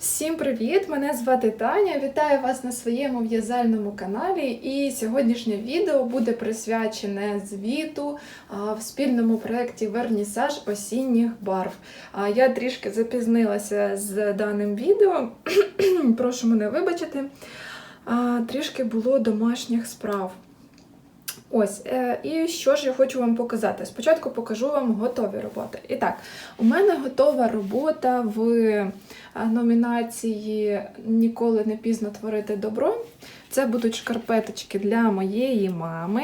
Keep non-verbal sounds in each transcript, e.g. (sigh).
Всім привіт! Мене звати Таня. Вітаю вас на своєму в'язальному каналі. І сьогоднішнє відео буде присвячене звіту в спільному проєкті Вернісаж осінніх барв. Я трішки запізнилася з даним відео. (clears throat) Прошу мене вибачити. Трішки було домашніх справ. Ось, е, і що ж я хочу вам показати? Спочатку покажу вам готові роботи. І так, у мене готова робота в е, номінації Ніколи не пізно творити добро. Це будуть шкарпеточки для моєї мами.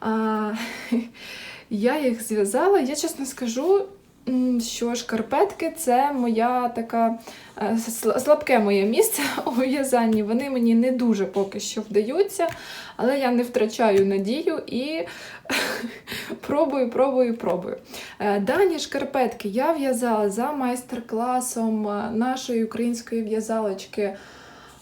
(laughs) Я їх зв'язала. Я чесно скажу, що шкарпетки це моя така е, слабке моє місце (laughs) у в'язанні. Вони мені не дуже поки що вдаються, але я не втрачаю надію і (laughs) пробую, пробую, пробую. Е, Дані шкарпетки я в'язала за майстер-класом е, нашої української в'язалочки.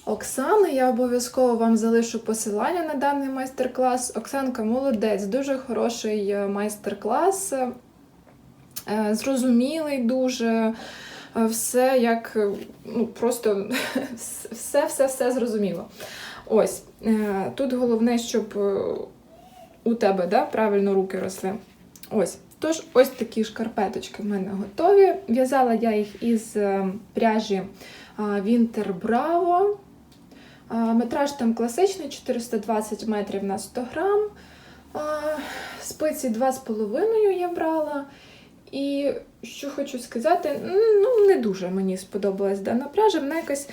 Оксани, я обов'язково вам залишу посилання на даний майстер-клас. Оксанка молодець, дуже хороший майстер-клас, зрозумілий дуже. е, Все як е, ну, просто (laughs) все, все, все зрозуміло. Ось е, тут головне, щоб е, у тебе да, правильно руки росли. Ось. Тож, ось такі шкарпеточки в мене готові. В'язала я їх із е, пряжі Winter Bravo. Метраж там класичний 420 метрів на 100 грам. Спиці 2,5 я брала. І що хочу сказати, ну не дуже мені сподобалась дана пряжа. Вона якась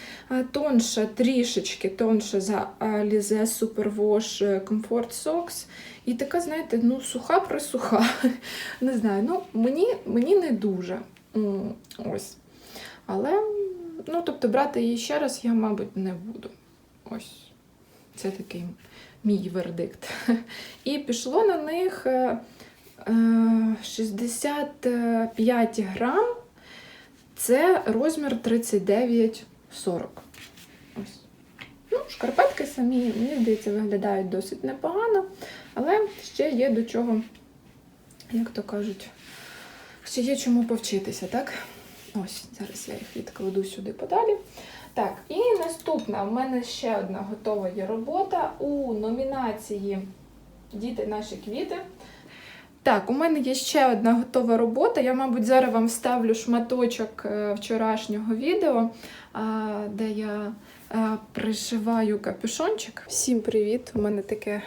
тонша, трішечки тонша за Alize Superwash Comfort Socks. І така, знаєте, ну суха присуха. (laughs) Не знаю, ну мені, мені не дуже. Ось. Але, ну, тобто, брати її ще раз я, мабуть, не буду. Ось. Це такий мій вердикт. (laughs) І пішло на них е, е, 65 грам. Це розмір 39-40. Ось. Ну, шкарпетки самі, мені здається, виглядають досить непогано, але ще є до чого, як то кажуть, ще є чому повчитися, так? Ось, зараз я їх відкладу сюди подалі. Так, і наступна в мене ще одна готова є робота у номінації Діти наші квіти. Так, у мене є ще одна готова робота. Я, мабуть, зараз вам вставлю шматочок е, вчорашнього відео, де я е, пришиваю капюшончик. Всім привіт! У мене таке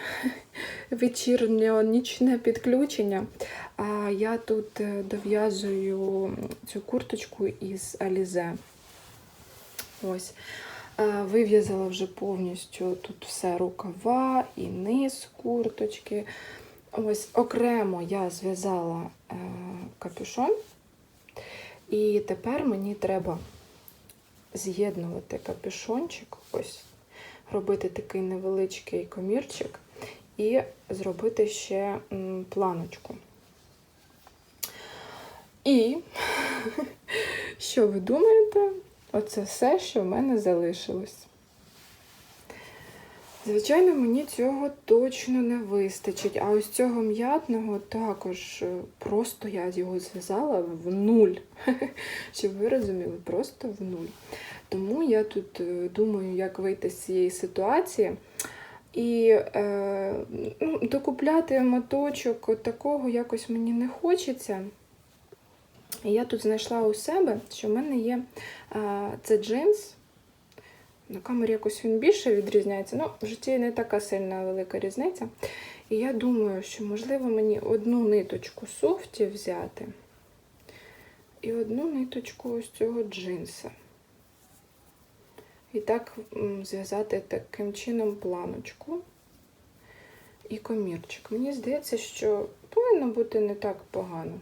(laughs) вечірнє нічне підключення. А я тут е, дов'язую цю курточку із Alize. Ось. Е, Вив'язала вже повністю тут все рукава і низ курточки. Ось окремо я зв'язала е, капюшон, і тепер мені треба з'єднувати капюшончик, ось, робити такий невеличкий комірчик і зробити ще м, планочку. І (laughs) що ви думаєте? Оце все, що в мене залишилось. Звичайно, мені цього точно не вистачить. А ось цього м'ятного також е, просто я його зв'язала в нуль. (laughs) Щоб ви розуміли, просто в нуль. Тому я тут е, думаю, як вийти з цієї ситуації. І е, ну, докупляти моточок такого якось мені не хочеться. Я тут знайшла у себе, що в мене є е, це джинс. На камері якось він більше відрізняється. Ну, в житті не така сильна велика різниця. І я думаю, що, можливо, мені одну ниточку софті взяти і одну ниточку ось цього джинса. І так зв'язати таким чином планочку і комірчик. Мені здається, що повинно бути не так погано.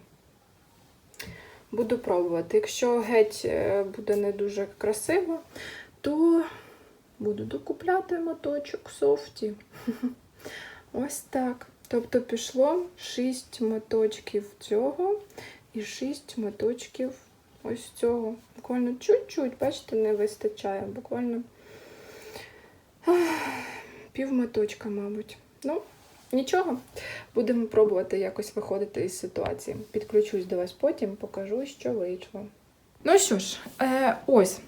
Буду пробувати. Якщо геть е, буде не дуже красиво, то буду докупляти моточок софті. (laughs) Ось так. Тобто пішло 6 моточків цього і 6 моточків ось цього. Буквально чуть-чуть, бачите, не вистачає. Буквально (sighs) пів моточка, мабуть. Ну, нічого. Будемо пробувати якось виходити із ситуації. Підключусь до вас потім, покажу, що вийшло. Ну що ж, е, ось.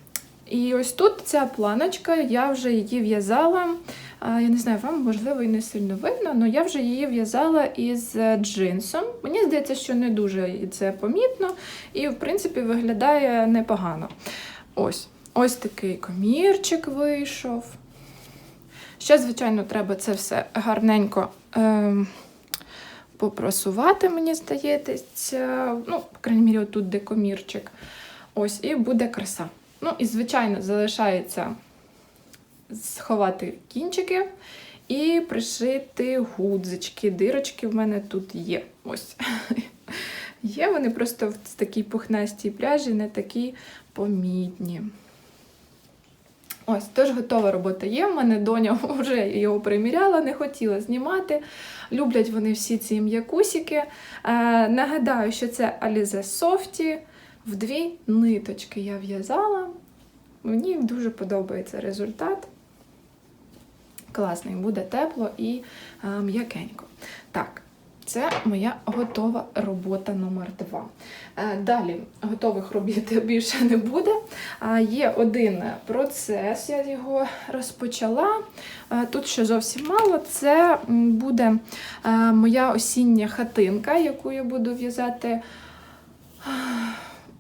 І ось тут ця планочка, я вже її в'язала. Я не знаю, вам можливо і не сильно видно, але я вже її в'язала із е, джинсом. Мені здається, що не дуже це помітно, і, в принципі, виглядає непогано. Ось ось такий комірчик вийшов. Ще, звичайно, треба це все гарненько ем, попрасувати, мені здається. Ну, по крайній мірі, отут де комірчик. Ось, і буде краса. Ну, і, звичайно, залишається сховати кінчики і пришити гудзички. Дирочки в мене тут є. Ось. (laughs) Є вони просто в такій пухнастій пряжі, не такі помітні. Ось, тож готова робота є. В мене доня (laughs) вже його приміряла, не хотіла знімати. Люблять вони всі ці м'якусики. Е, нагадаю, що це Alize Softy. В дві ниточки я в'язала. Мені дуже подобається результат. Класний, буде тепло і е, м'якенько. Так, це моя готова робота номер 2 Е, Далі готових робіт (laughs) більше не буде. Є один процес, я його розпочала. Е, Тут ще зовсім мало. Це буде моя осіння хатинка, яку я буду в'язати.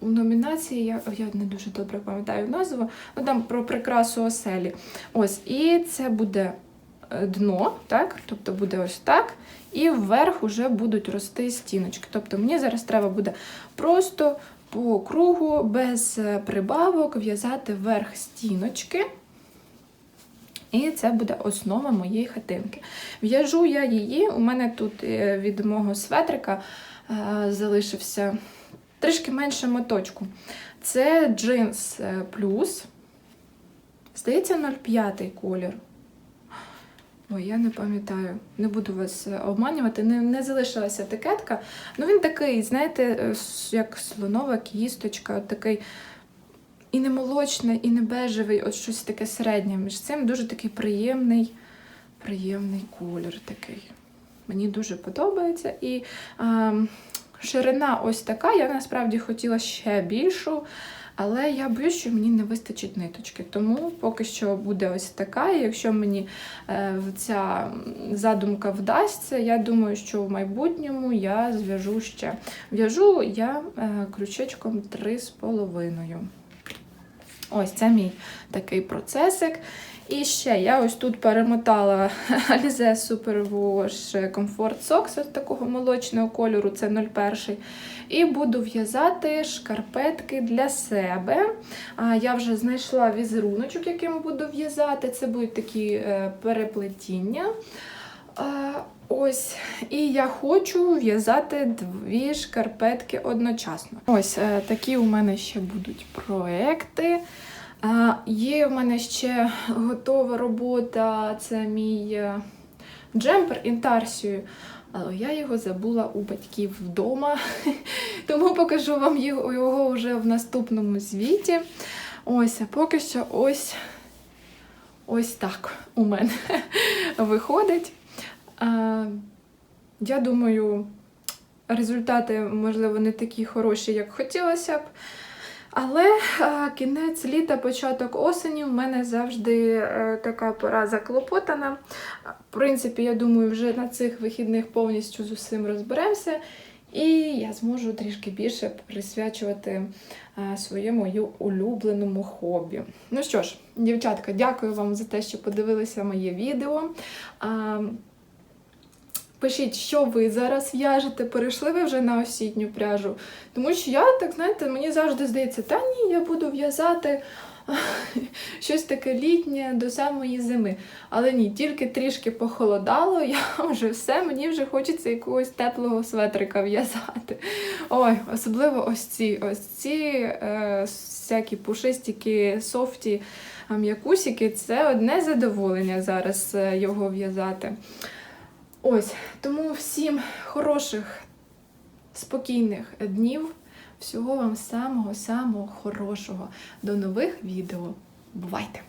Номінації я, я не дуже добре пам'ятаю назву, ну там про прикрасу оселі. Ось, і це буде е, дно, так? Тобто буде ось так. І вверх вже будуть рости стіночки. Тобто мені зараз треба буде просто по кругу, без е, прибавок, в'язати вверх стіночки. І це буде основа моєї хатинки. В'яжу я її, у мене тут е, від мого светрика залишився трішки менше моточку. Це джинс е, плюс. Здається, 0,5 колір. Ой, я не пам'ятаю, не буду вас е, обманювати, не, не залишилася етикетка. Ну він такий, знаєте, е, як слонова кісточка, такий і не молочний, і не бежевий, от щось таке середнє між цим. Дуже такий приємний, приємний колір такий. Мені дуже подобається. І а, ширина ось така. Я насправді хотіла ще більшу, але я боюсь, що мені не вистачить ниточки. Тому поки що буде ось така. І якщо мені е, ця задумка вдасться, я думаю, що в майбутньому я зв'яжу ще. В'яжу я е, крючечком 3,5. Ось це мій такий процесик. І ще я ось тут перемотала (laughs) Alize Super Wash Comfort Socks ось такого молочного кольору, це 01. І буду в'язати шкарпетки для себе. Я вже знайшла візеруночок, яким буду в'язати. Це будуть такі е, переплетіння. Ось, і я хочу в'язати дві шкарпетки одночасно. Ось е, такі у мене ще будуть проекти. А, Є у мене ще готова робота, це мій е, джемпер інтарсію. Але я його забула у батьків вдома, (laughs) тому покажу вам його вже в наступному звіті. Ось, а поки що ось, ось так у мене (laughs) виходить. Я думаю, результати, можливо, не такі хороші, як хотілося б. Але кінець літа, початок осені в мене завжди е, така пора заклопотана. В принципі, я думаю, вже на цих вихідних повністю з усім розберемося. І я зможу трішки більше присвячувати е, своєму улюбленому хобі. Ну що ж, дівчатка, дякую вам за те, що подивилися моє відео. Пишіть, що ви зараз в'яжете, перейшли ви вже на осінню пряжу. Тому що я, так знаєте, мені завжди здається, та ні, я буду в'язати (laughs) щось таке літнє до самої зими. Але ні, тільки трішки похолодало, я (laughs) вже все, мені вже хочеться якогось теплого светрика в'язати. Ой, особливо ось ці ось ці е, всякі пушистіки, софті, м'якусики це одне задоволення зараз е, його в'язати. Ось, тому всім хороших, спокійних днів. Всього вам самого-самого хорошого. До нових відео. Бувайте!